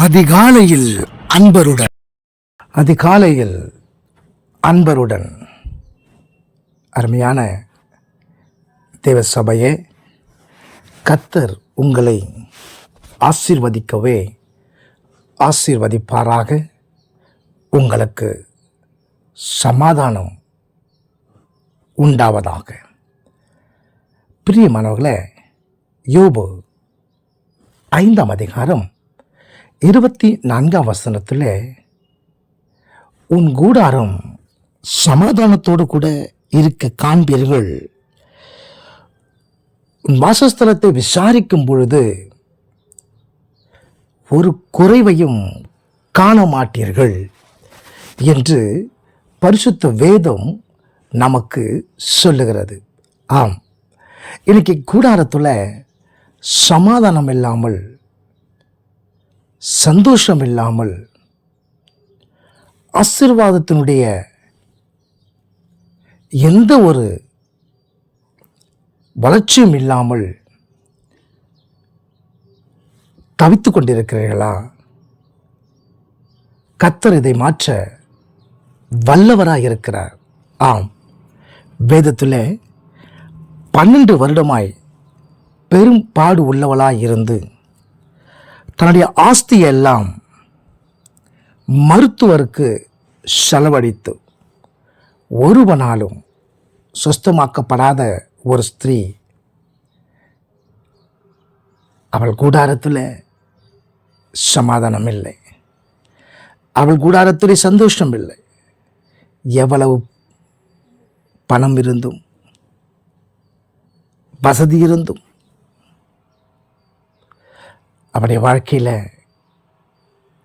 அதிகாலையில் அன்பருடன். அதிகாலையில் அன்பருடன். அருமையான தேவ சபையே கத்தர் உங்களை ஆசீர்வதிக்கவே ஆசீர்வதிப்பாராக. உங்களுக்கு சமாதானம் உண்டாவதாக. பிரியமானவர்களே யோபு ஐந்தாம் அதிகாரம் இருபத்தி நான்காம் வசனத்தில் உன் கூடாரம் சமாதானத்தோடு கூட இருக்க காண்பீர்கள். உன் வாசஸ்தலத்தை விசாரிக்கும் பொழுது ஒரு குறைவையும் காண மாட்டீர்கள் என்று பரிசுத்த வேதம் நமக்கு சொல்லுகிறது. ஆம் இன்னைக்கு கூடாரத்தில் சமாதானம் இல்லாமல் சந்தோஷம் இல்லாமல் ஆசீர்வாதத்தினுடைய எந்த ஒரு வளர்ச்சியும் இல்லாமல் தவித்து கொண்டிருக்கிறீர்களா? கத்தர் இதை மாற்ற வல்லவராக இருக்கிறார் ஆம். வேதத்தில் பன்னெண்டு வருடமாய் பெரும் பாடு உள்ளவளாய் இருந்து தன்னுடைய ஆஸ்தியெல்லாம் மருத்துவருக்கு செலவழித்து ஒருவனாலும் சுஸ்தமாக்கப்படாத ஒரு ஸ்திரீ அவள் கூடாரத்தில் சமாதானம் இல்லை அவள் கூடாரத்தில் சந்தோஷம் இல்லை எவ்வளவு பணம் இருந்தும் வசதி இருந்தும் அவருடைய வாழ்க்கையில்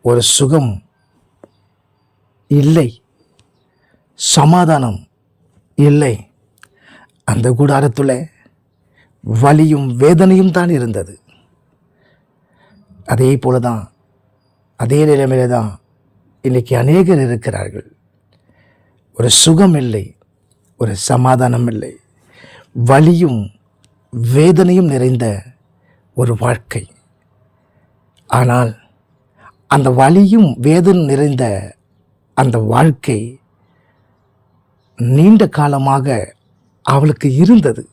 ஒரு சுகம் இல்லை சமாதானம் இல்லை. அந்த கூடாரத்தில் வலியும் வேதனையும் தான் இருந்தது. அதே போல தான் அதே நிலைமையில தான் இன்னைக்கு அநேகர் இருக்கிறார்கள். ஒரு சுகம் இல்லை ஒரு சமாதானம் இல்லை. வலியும் வேதனையும் நிறைந்த ஒரு வாழ்க்கை. ஆனால் அந்த வலியும் வேதனை நிறைந்த அந்த வாழ்க்கை நீண்ட காலமாக அவளுக்கு இருந்தது.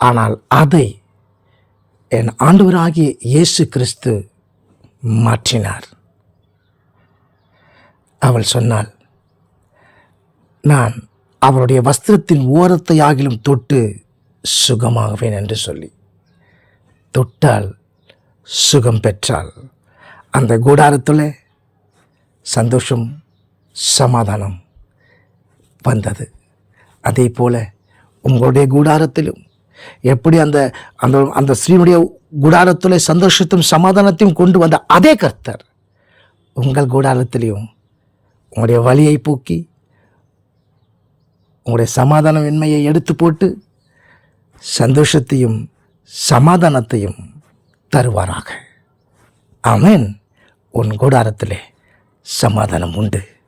ஆனால் அதை என் ஆண்டவராகிய இயேசு கிறிஸ்து மாற்றினார். அவள் சொன்னாள் நான் அவருடைய வஸ்திரத்தின் ஓரத்தை ஆகிலும் தொட்டு சுகமாகவேன் என்று சொல்லி. தொட்டால் சுகம் பெற்றால் அந்த கூடாரத்தில் சந்தோஷம் சமாதானம் வந்தது. அதே போல் உங்களுடைய கூடாரத்திலும் எப்படி அந்த அந்த அந்த ஸ்ரீனுடைய கூடாரத்தில் சந்தோஷத்தையும் சமாதானத்தையும் கொண்டு வந்த அதே கர்த்தர் உங்கள் கூடாரத்திலையும் உங்களுடைய வலியை போக்கி உங்களுடைய சமாதானமின்மையை எடுத்து போட்டு சந்தோஷத்தையும் சமாதானத்தையும் தருவாராக. அவன் உன் கூடாரத்திலே சமாதானம் உண்டு.